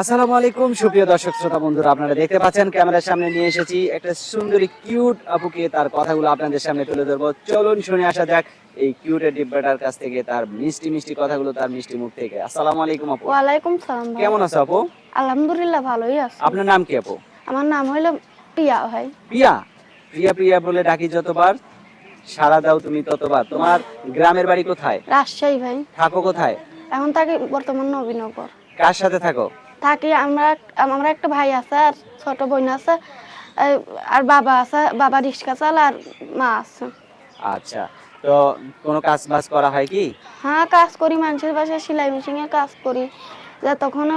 আসসালামু আলাইকুম সুপ্রিয় দর্শক শ্রোতা বন্ধুরা আপনারা দেখতে পাচ্ছেন ক্যামেরার সামনে নিয়ে এসেছি একটা সুন্দরী কিউট আপুকে তার কথাগুলো আপনাদের সামনে তুলে ধরবো। চলুন শুনে আসা যাক এই কিউটের ডিব্বাটার কাছ থেকে তার মিষ্টি মিষ্টি কথাগুলো তার মিষ্টি মুখ থেকে। আসসালামু আলাইকুম আপু। ওয়ালাইকুম সালাম কেমন আছো আপু? আলহামদুলিল্লাহ ভালোই আছে। আপনার নাম কি আপু? আমার নাম হইল পিয়া ভাই। প্রিয়া? প্রিয়া প্রিয়া বলে ডাকি যতবার সারা দাও তুমি ততবার। তোমার গ্রামের বাড়ি কোথায়? রাজশাহী ভাই। থাকো কোথায়? এখন থাকি বর্তমান নবীনগর। কার সাথে থাকো? থাকি আমরা আমরা একটা ভাই আছে আর ছোট বোন আছে আর বাবা আছে বাবা রিক্সা চাল আর মা আছে। আচ্ছা তো কোনো কাজ বাজ করা হয় কি? হ্যাঁ কাজ করি মানুষের বাসায় সেলাই মেশিনে কাজ করি। যা তখন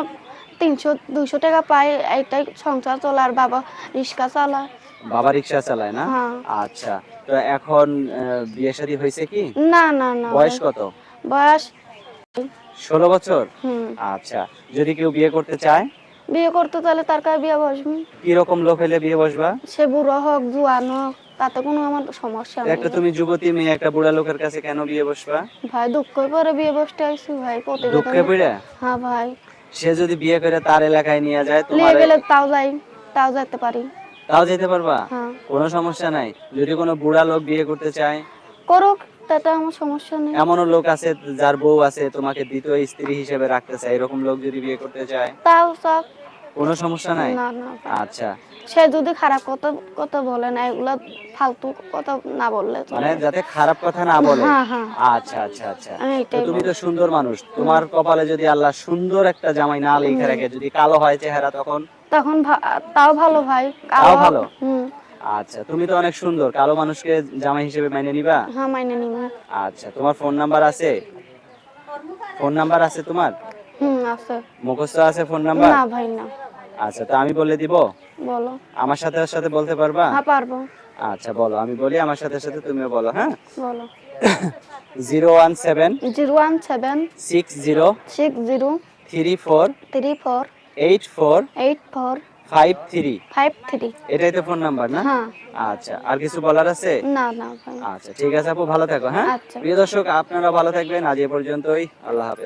তিনশো দুইশো টাকা পাই এইটাই সংসার চলে আর বাবা রিক্সা চালায়। বাবা রিক্সা চালায় না? হ্যাঁ। আচ্ছা তো এখন বিয়ে শাদী হয়েছে কি? না না না। বয়স কত? বয়স ষোলো বছর? হুম। আচ্ছা যদি কেউ বিয়ে করতে চায়? বিয়ে করতে তাহলে তার কাছে বিয়ে বসবি? কি রকম লোক হলে বিয়ে বসবা? সে বুড়ো হোক জুয়ান হোক তাতে কোনো আমার সমস্যা নেই। একটা তুমি যুবতী মেয়ে একটা বুড়া লোকের কাছে কেন বিয়ে বসবা? ভাই দুঃখ পরে বিয়ে বসতে আইসি ভাই দুঃখে পড়ে হ্যাঁ ভাই। সে যদি বিয়ে করে তার এলাকায় নিয়ে যায় নিয়ে গেলে তাও যাই তাও যেতে পারি। তাও যেতে পারবা? হ্যাঁ। কোনো সমস্যা নাই। যদি কোনো বুড়া লোক বিয়ে করতে চায়? করুক। তাতে আমার সমস্যা নেই। এমনও লোক আছে যার বউ আছে তোমাকে দ্বিতীয় স্ত্রী হিসেবে রাখতে চায় এরকম লোক যদি বিয়ে করতে চায়? তাও সব কোনো সমস্যা নাই? না না আচ্ছা। সে যদি খারাপ কথা কথা বলে না এগুলা ফালতু কথা না বললে চলে। মানে যাতে খারাপ কথা না বলে? হ্যাঁ হ্যাঁ। আচ্ছা আচ্ছা আচ্ছা। আমি তো এটাই তুমি তো সুন্দর মানুষ। তোমার কপালে যদি আল্লাহ সুন্দর একটা জামাই না লিখে রাখে যদি কালো হয় চেহারা তখন? তখন ভা- তাও ভালো ভাই। তাও ভালো? হুম। আচ্ছা তুমি তো অনেক সুন্দর। কালো মানুষকে জামাই হিসেবে মেনে নিবা? হ্যাঁ মাইনে নিব। আচ্ছা তোমার ফোন নাম্বার আছে? ফোন নাম্বার আছে তোমার? হুম আছে। মুখস্থ আছে ফোন নাম্বার? না ভাই না। আচ্ছা তো আমি বলে দিব? বলো। আমার সাথে সাথে বলতে পারবা? হ্যাঁ পারব। আচ্ছা বলো আমি বলি আমার সাথে সাথে তুমিও বলো হ্যাঁ? বলো। Zero one seven zero one seven six zero six zero three four three four eight four eight four five three five three এটাই তো ফোন নাম্বার না? হ্যাঁ। আচ্ছা আর কিছু বলার আছে? না না আচ্ছা ঠিক আছে আপু ভালো থাকো হ্যাঁ? আচ্ছা। প্রিয় দর্শক আপনারা ভালো থাকবেন। আজ এ পর্যন্তই। আল্লাহ হাফেজ।